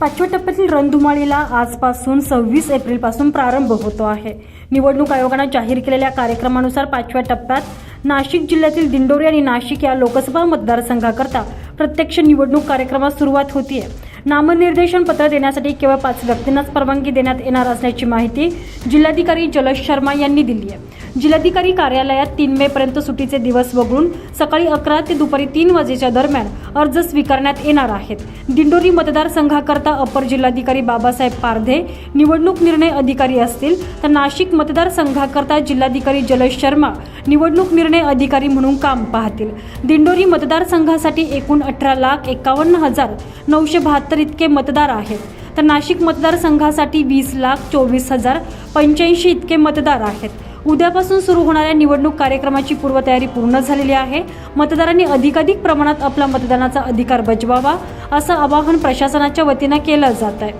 पाचव्या टप्प्यातील रणधुमाळीला आजपासून सव्वीस एप्रिलपासून प्रारंभ होतो आहे. निवडणूक आयोगानं जाहीर केलेल्या कार्यक्रमानुसार पाचव्या टप्प्यात नाशिक जिल्ह्यातील दिंडोरी आणि नाशिक या लोकसभा मतदारसंघाकरता प्रत्यक्ष निवडणूक कार्यक्रमास सुरुवात होतीये. नामनिर्देशन पत्र देण्यासाठी केवळ पाच व्यक्तींनाच परवानगी देण्यात येणार असल्याची माहिती जिल्हाधिकारी जलश शर्मा यांनी दिली आहे. जिल्हाधिकारी कार्यालयात तीन मे पर्यंत सुटीचे दिवस वगळून सकाळी अकरा ते दुपारी तीन वाजेच्या दरम्यान अर्ज स्वीकारण्यात येणार आहेत. दिंडोरी मतदारसंघाकरता अपर जिल्हाधिकारी बाबासाहेब पारधे निवडणूक निर्णय अधिकारी असतील तर नाशिक मतदारसंघाकरता जिल्हाधिकारी जलश शर्मा निवडणूक निर्णय अधिकारी म्हणून काम पाहतील. दिंडोरी मतदारसंघासाठी एकूण अठरा लाख एकावन्न हजार नऊशे बहात्तर इतके मतदार आहेत. तर नाशिक मतदारसंघासाठी वीस लाख चोवीस हजार पंच्याऐंशी इतके मतदार आहेत. उद्यापासून सुरू होणाऱ्या निवडणूक कार्यक्रमाची पूर्वतयारी पूर्ण झालेली आहे. मतदारांनी अधिकाधिक प्रमाणात आपला मतदानाचा अधिकार बजवावा असं आवाहन प्रशासनाच्या वतीनं केलं जात आहे.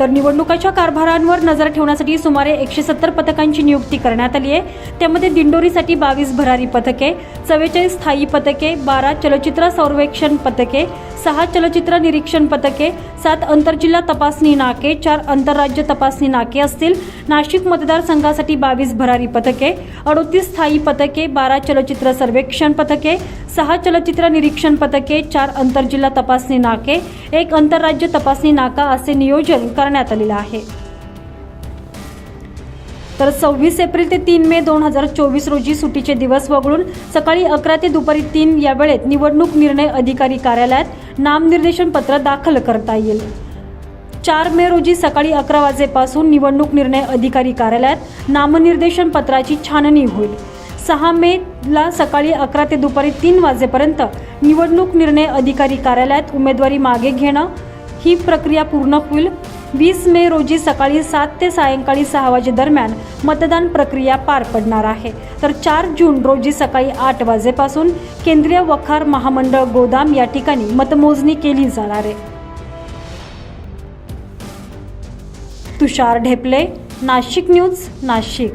तर निवडणुकाच्या कारभारांवर नजर ठेवण्यासाठी सुमारे एकशे सत्तर पथकांची नियुक्ती करण्यात आली आहे. त्यामध्ये दिंडोरीसाठी बावीस भरारी पथके चव्वेचाळीस स्थायी पथके बारा चलचित्र सर्वेक्षण पथके सहा चलचित्र निरीक्षण पथके सात आंतरजिल्हा तपासणी नाके चार आंतरराज्य तपासणी नाके असतील. नाशिक मतदारसंघासाठी बावीस भरारी पथके अडोतीस स्थायी पथके बारा चलचित्र सर्वेक्षण पथके सहा चलचित्र निरीक्षण पथके चार आंतरजिल्हा तपासणी नाके एक आंतरराज्य तपासणी नाका असे नियोजन करण्यात आलेला आहे. तर सव्वीस एप्रिल ते तीन मे दोन हजार चोवीस रोजी सुटीचे दिवस वगळून सकाळी अकरा ते दुपारी तीन या वेळेत निवडणूक निर्णय अधिकारी कार्यालयात नामनिर्देशन पत्र दाखल करता येईल. चार मे रोजी सकाळी अकरा वाजेपासून निवडणूक निर्णय अधिकारी कार्यालयात नामनिर्देशन पत्राची छाननी होईल. सहा मे ला सकाळी अकरा ते दुपारी तीन वाजेपर्यंत निवडणूक निर्णय अधिकारी कार्यालयात उमेदवारी मागे घेणं ही प्रक्रिया पूर्ण होईल. वीस मे रोजी सकाळी सात ते सायंकाळी सहा वाजे दरम्यान मतदान प्रक्रिया पार पडणार आहे. तर चार जून रोजी सकाळी आठ वाजेपासून केंद्रीय वखार महामंडळ गोदाम या ठिकाणी मतमोजणी केली जाणार आहे. तुषार ढेपले नाशिक न्यूज नाशिक.